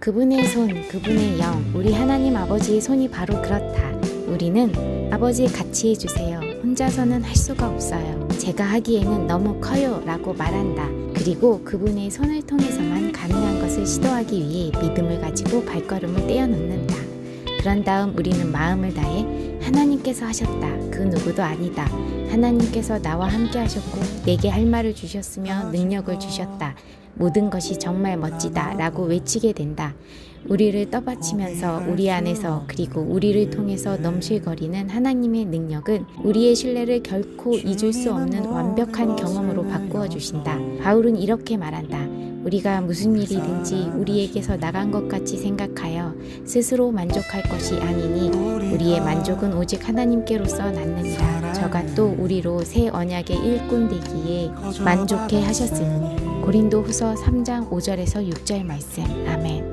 그분의 손, 그분의 영, 우리 하나님 아버지의 손이 바로 그렇다. 우리는 아버지 같이 해주세요. 혼자서는 할 수가 없어요. 제가 하기에는 너무 커요. 라고 말한다. 그리고 그분의 손을 통해서만 가능한 것을 시도하기 위해 믿음을 가지고 발걸음을 떼어놓는다. 그런 다음 우리는 마음을 다해 하나님께서 하셨다. 그 누구도 아니다. 하나님께서 나와 함께 하셨고 내게 할 말을 주셨으며 능력을 주셨다. 모든 것이 정말 멋지다. 라고 외치게 된다. 우리를 떠받치면서 우리 안에서 그리고 우리를 통해서 넘실거리는 하나님의 능력은 우리의 신뢰를 결코 잊을 수 없는 완벽한 경험으로 바꾸어 주신다. 바울은 이렇게 말한다. 우리가 무슨 일이든지 우리에게서 나간 것 같이 생각하여 스스로 만족할 것이 아니니 우리의 만족은 오직 하나님께로서 낳느니라. 저가 또 우리로 새 언약의 일꾼 되기에 만족해 하셨으니 고린도 후서 3장 5절에서 6절 말씀. 아멘.